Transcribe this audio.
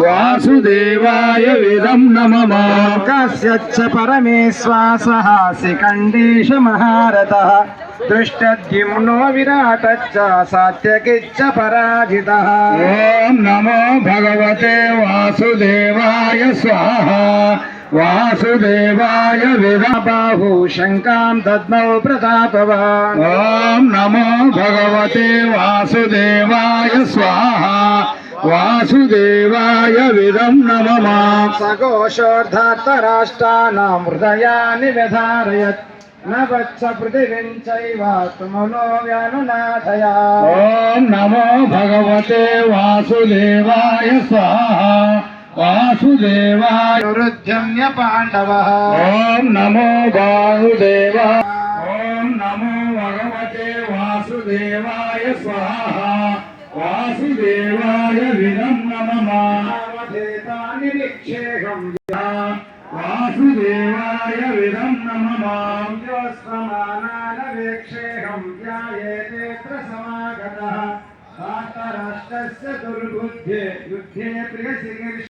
वासुदेवाय विदं नमः कस्यच्च परमेश्वासः शिखण्डेश महारथः दृष्टद्युम्नो विराटच्च सात्यकिच्च पराजितः ॐ नमो भगवते वासुदेवाय स्वाहा वासुदेवाय विदबाहु शङ्कां दद्मौ प्रतापवान् ॐ नमो भगवते वासुदेवाय स्वाहा వాసుదేవాయ విదం నమ సఘోషోర్ధార్థరాష్ట్రాణం హృదయాన్ని వ్యధారయత్ నవత్స పృథివీం చైవ తుములో వ్యానునాథయ ఓం నమో భగవతే వాసుదేవాయ స్వాహ. వాసుదేవాయ వృద్ధమ్య పాండవ ఓం నమో వాసుదేవ. ఓం నమో భగవతే వాసుదేవాయ స్వాహ. వాసుదేవాయ నామేతాన్ని నిక్షేపం వాసుదేవాయ విధం నమమానానవేక్షేహం ధ్యాయేతేత్ర సమాగత ధాతరాష్ట్రస్య దుర్బుద్ధే యుద్ధే ప్రియశిరీష